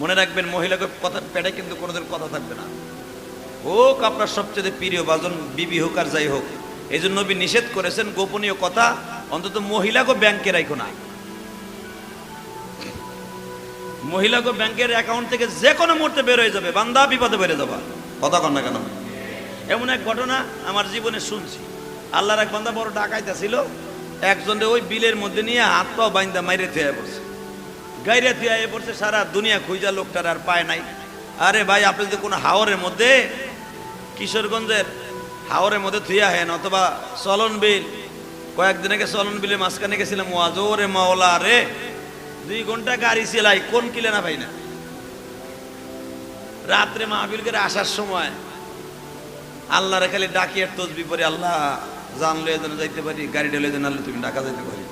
মনে রাখবেন, মহিলাকে কথা, পেটে কিন্তু কোনোদিন কথা থাকবে না। হোক আপনার সবচেয়ে প্রিয় বাজন বিবি হোক আর যাই হোক, এই জন্য নবী নিষেধ করেছেন গোপনীয় কথা, অন্তত মহিলাকে ব্যাংকে রাখো না। মহিলাকে ব্যাংকের অ্যাকাউন্ট থেকে যে কোনো মুহূর্তে বের হয়ে যাবে, বান্দা বিপদে বেড়ে যাবা। কথা কন না কেন? এমন এক ঘটনা আমার জীবনে শুনছি। আল্লাহর এক বান্দা বড় ডাকাইতা ছিল, একজনে ওই বিলের মধ্যে নিয়ে হাত পাও বাইন্দা মাইরে থুয়ে পড়ছে। গাইরে থুয়ে পড়ছে, সারা দুনিয়া খুঁজা লোকটার আর পায় নাই। আরে ভাই, আপনি যদি কোনো হাওরের মধ্যে, কিশোরগঞ্জের হাওরের মধ্যে থুয়া হেন, অথবা চলন বিল কয়েকদিন আগে চলন বিলে মাঝখানে গেছিলাম, ওয়াজ, ওরে মাওলা রে, দুই ঘণ্টা গাড়ি চালাই, কোন কিলে না ভাই না? রাত্রে মাহবিল করে আসার সময়, আল্লাহরে খালি ডাকিয়ে তসবি পরে আল্লাহ জানলে যেন যাইতে পারি গাড়ি ঢেলে যেন তুমি ডাকা যাইতে পারি।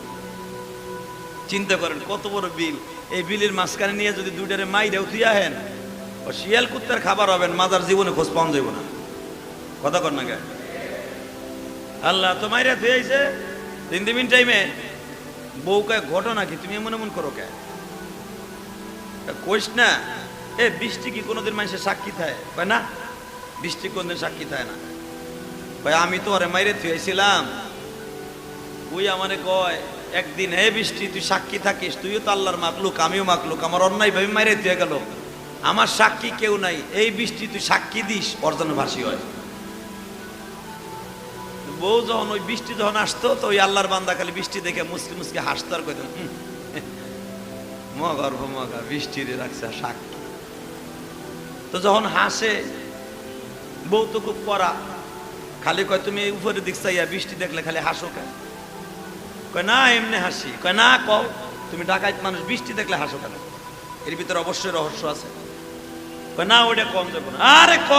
চিন্তা করেন, কত বড় বিল। এই বিলের মাঝখানে নিয়ে যদি দুইটারে মাইরেও তুই আহেন। ও শিয়াল কুত্তার খাবার হবেন মাজার জীবনে খোঁজ পাওয়া যাইব না। কথা কর না গে আল্লাহ তো মাইরা তুই আইছে। তিন দিন টাইমে বউ কয়, ঘটনা কি? তুমি এমন এমন করো কে? কইস না, এ, বৃষ্টি কি কোনোদিন মানুষের সাক্ষী থাকে কয়, না, বৃষ্টি কোনদিন সাক্ষী থাকে না। ভাই আমি তো আরে মাইরে থুয়েছিলাম ওই আমারে কয় একদিন হে বৃষ্টি তুই সাক্ষী থাকিস তুইও তো আল্লাহর মাকলুক আমিও মাকলুক আমার অন্যায় ভাবে মাইরে থুয়ে গেল। আমার সাক্ষী কেউ নাই এই বৃষ্টি তুই সাক্ষী দিস অর্জন ভাসি হয়। বউ যখন ওই বৃষ্টি যখন আসতো তো ওই আল্লাহর বান্দা খালি বৃষ্টি দেখে মুসকি মুসকি হাসতো আর কইতো "হুম, মগর্ভ মগা বৃষ্টি রে রাখছে সাক্ষী। তো যখন হাসে বউ তো খুব করা খালি কয় তুমি উপরে দিক বৃষ্টি দেখলে খালি হাসো কেন? কয়, না, এমনি হাসি। কয়, না, কও। তুমি ডাকাইত মানুষ, বৃষ্টি দেখলে হাসো কেন? এর ভিতরে অবশ্যই রহস্য আছে। কয়, না ওটা কম যাব না। আরে ক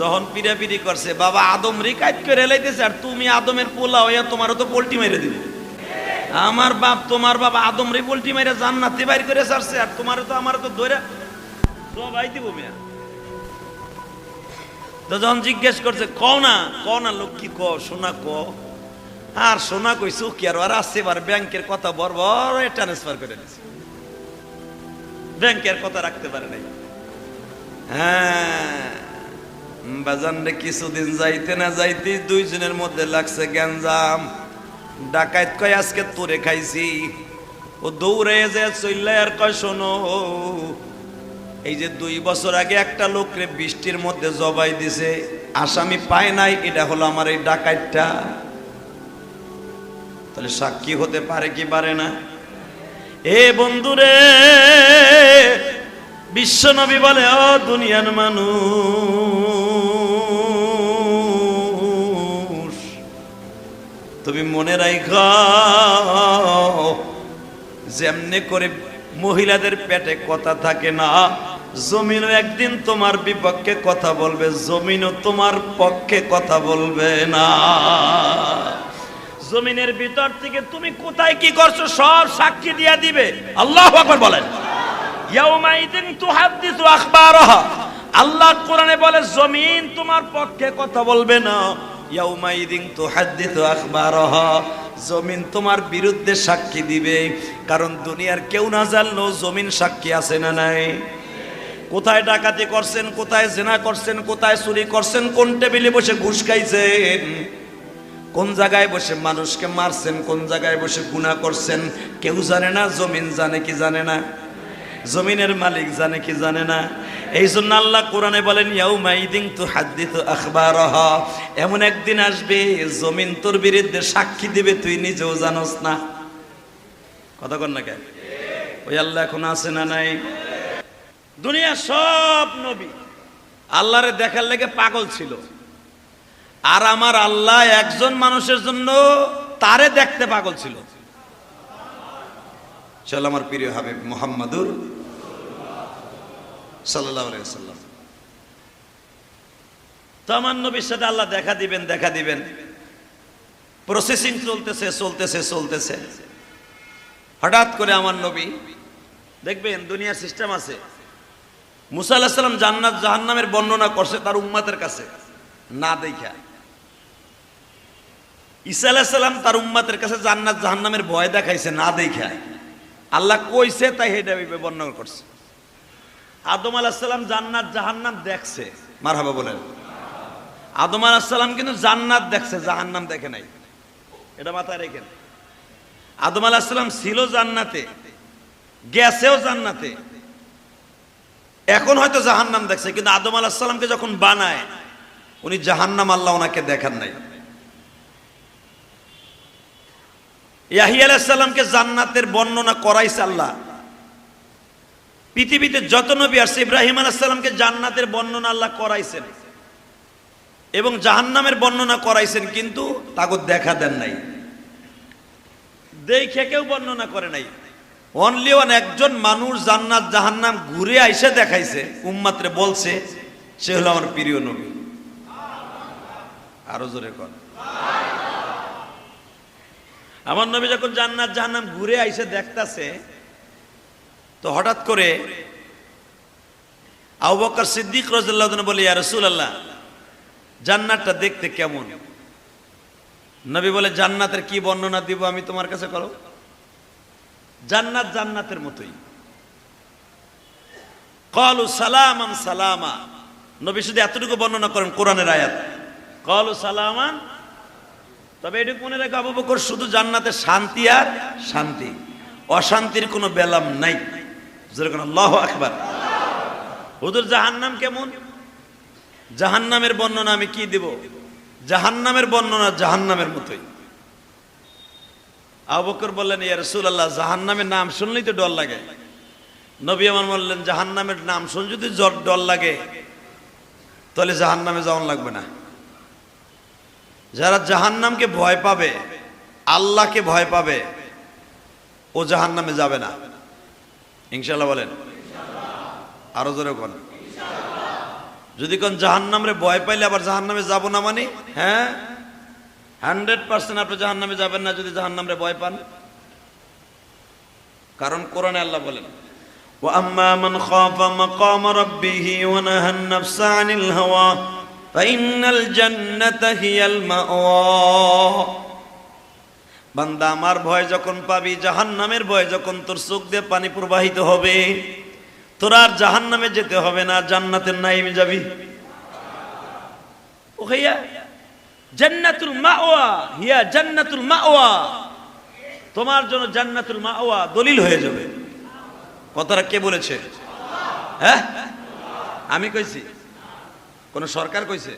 যখন পিড়াপিড়ি করছে, বাবা, আদম রিকাইত করে লাইতেছে, আর তুমি আদমের পোলা হইয়া তোমারও তো পোল্টি মেরে দিবে। আমার বাপ, তোমার বাবা আদম রে পোল্টি মেরে জান্নাতে বাইর করে ছাড়ছে, আর তোমার তো আমার তো ধরে সবাই দিব মিয়া। তো যখন জিজ্ঞেস করছে ক না ক না লোক কি সোনা ক আর সোনা কইছো কি আর আর আসছে এবার ব্যাংকের কথা বরবর ট্রান্সফার করে নিছে ব্যাংকের কথা রাখতে পারে নাই। হ্যাঁ বাজানরে কিছুদিন যাইতে না যাইতে দুইজনের মধ্যে লাগছে গ্যাঞ্জাম। ডাকাইত কয়, আজকে তোরে খাইছি। ও দৌড়ে যে চললে আর কয়, শোনো, এই যে দুই বছর আগে একটা লোকরে বৃষ্টির মধ্যে জবাই দিছে, আসামি পায় নাই, এটা হলো আমার এই ডাকাইতটা। তাহলে সাক্ষী হতে পারে কি পারে না? এ বন্ধুরে, বিশ্ব নবী বলে, ও দুনিয়ার মানুষ, তুমি মনে রাখা যেমনে করে মহিলাদের পেটে কথা থাকে না, জমিনও একদিন তোমার বিপক্ষে কথা বলবে, জমিনও তোমার পক্ষে কথা বলবে না। জমিনের ভিতর থেকে তুমি কোথায় কি করছ, সব সাক্ষী দিয়া দিবে। আল্লাহ আকবার বলেন। ইয়াউমাইদিন তুহাদ্দিসু আখবারাহা। আল্লাহ কোরআনে বলে, জমিন তোমার পক্ষে কথা বলবে না। ইয়াউমাইদিন তুহাদ্দিসু আখবারাহা। জমিন তোমার বিরুদ্ধে সাক্ষী দিবে, কারণ দুনিয়ার কেউ না জানলো জমিন সাক্ষী আছে না নাই। কোথায় ডাকাতি করছেন, কোথায় জেনা করছেন, কোথায় চুরি করছেন, কোন টেবিলে বসে ঘুষ খাইছেন? কোন জায়গায় বসে মানুষকে মারছেন, কোন জায়গায় বসে গুণা করছেন, কেউ জানে না, জমিন জানে কি জানে না, জমিনের মালিক জানে কি জানে না। এই জন্য আল্লাহ কোরআনে বলেন ইয়াউ মাইদিং তু হাদ্দিত আখবার এমন একদিন আসবে, জমিন তোর বিরুদ্ধে সাক্ষী দিবে, তুই নিজেও জানোস না। কথা কর না কেন? ওই আল্লাহ এখন আছে না নাই? দুনিয়া সব নবী আল্লাহরে দেখার লেগে পাগল ছিল। আর আমার আল্লাহ একজন মানুষের জন্য তারে দেখতে পাগল ছিল। চল আমার প্রিয় হাবিব মোহাম্মদুর সাল্লাহ সাল্লাম তো আমার নবীর সাথে আল্লাহ দেখা দিবেন দেখা দিবেন। প্রসেসিং চলতেছে চলতেছে চলতেছে। হঠাৎ করে আমার নবী, দেখবেন দুনিয়ার সিস্টেম আছে। মুসা আল্লাহ সাল্লাম জান্নাত জাহান্নামের বর্ণনা করছে তার উম্মাতের কাছে। না দেখা ঈসা আলাহ সাল্লাম তার উম্মাতের কাছে জান্নাত জাহান্নামের ভয় দেখাইছে, না দেখা আল্লাহ কইছে, তাই হেটা বর্ণনা করছে। আদম আলাহিসাল্লাম জান্নাত জাহান্নাম দেখছে। মার হাবা বলেন। আদম আলাহিসাল্লাম কিন্তু জান্নাত দেখছে, জাহান্নাম দেখে নাই। এটা মাথায় রেখেন। আদম আলাহিসাল্লাম ছিল জান্নাতে, গেছেও জান্নাতে। এখন হয়তো জাহান্নাম দেখছে, কিন্তু আদম আলাহিসাল্লামকে যখন বানায়, উনি জাহান্নাম আল্লাহ ওনাকে দেখান নাই। ইয়াহি জান্নাতের বর্ণনা করাইছে আল্লাহ। পৃথিবীতে যত নবী আসছে, ইব্রাহিম আলাহিসাল্লামকে জান্নাতের বর্ণনা আল্লাহ করাইছেন এবং জাহান্নামের বর্ণনা করাইছেন, কিন্তু তাকে দেখা দেন নাই। দেখে কেউ বর্ণনা করে নাই। অনলি ওয়ান একজন মানুষ জান্নাত, জাহান্নাম ঘুরে আইসে দেখাইছে, উম্মাত্রে বলছে, সে হলো আমার প্রিয় নবী। আরও জোরে কর আমার নবী যখন জান্নাত জাহান্নাম ঘুরে আইসে দেখতাছে, তো হঠাৎ করে আবু বকর সিদ্দিক রাদিয়াল্লাহু বলে, ইয়া রাসূলুল্লাহ, জান্নাতটা দেখতে কেমন? নবী বলে, জান্নাতের কি বর্ণনা দিব আমি তোমার কাছে করো? জান্নাত জান্নাতের মতোই। কলু সালামান সালামা। নবী শুধু এতটুকু বর্ণনা করেন কোরআনের আয়াত। কলু সালামান তবে এটুকু মনে রেখে, আবু বকর শুধু জান্নাতে শান্তি আর শান্তি। অশান্তির কোনো বেলাম নাই। যেরকম আল্লাহ আকবার। হুজুর, জাহান্নাম কেমন? জাহান্নামের বর্ণনা আমি কি দেব? জাহান্নামের বর্ণনা জাহান্নামের মতোই। আবু বকর বললেন, ইয়া রাসূলুল্লাহ, জাহান্নামের নাম শুনলেই তো ডর লাগে। নবী আমার বললেন, জাহান্নামের নাম শুন যদি ডর লাগে, তাহলে জাহান্নামে যাওয়ান লাগবে না। যারা জাহান্নামকে ভয় পাবে আল্লাহকে ভয় পাবে ও জাহান্নামে যাবে না ইনশাল্লাহ বলেন আরো জোরে কোন যদি কোন জাহান্নামরে ভয় পাইলে আবার জাহান্নামে যাব না মানে হ্যাঁ হান্ড্রেড পার্সেন্ট আপনি জাহান্নামে যাবেন না যদি জাহান্নামরে ভয় পান কারণ কোরআনে আল্লাহ বলেন وأما من خاف مقام ربه ونهى النفس عن الهوى ফাইনাল জান্নাতা হিয়াল মাওয়া বান্দা আমার ভয় যখন পাবি, জাহান্নামের ভয় যখন তোর চোখ দিয়ে পানি প্রবাহিত হবে, তোর আর জাহান্নামে যেতে হবে না, জান্নাতের নাইমে যাবি। ও ভাইয়া, জান্নাতুল মাওয়া, হিয়া জান্নাতুল মাওয়া। তোমার জন্য জান্নাতুল মাওয়া দলিল হয়ে যাবে। কথাটা কে বলেছে? হ্যাঁ? আমি কইছি। কোন সরকার কইছে?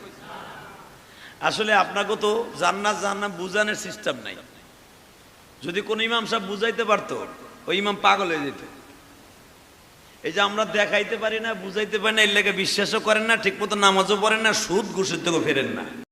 আসলে আপনাকে তো জান্নাত জাহান্নাম বুঝানোর সিস্টেম নাই। যদি কোন ইমাম সাহেব বুঝাইতে পারতো, ওই ইমাম পাগল হয়ে যেত। এই যে আমরা দেখাইতে পারি না, বুঝাইতে পারি না, এর লেগে বিশ্বাসও করেন না ঠিক মতো নামাজও পড়েন না, সুদ ঘুষের থেকে ফেরেন না।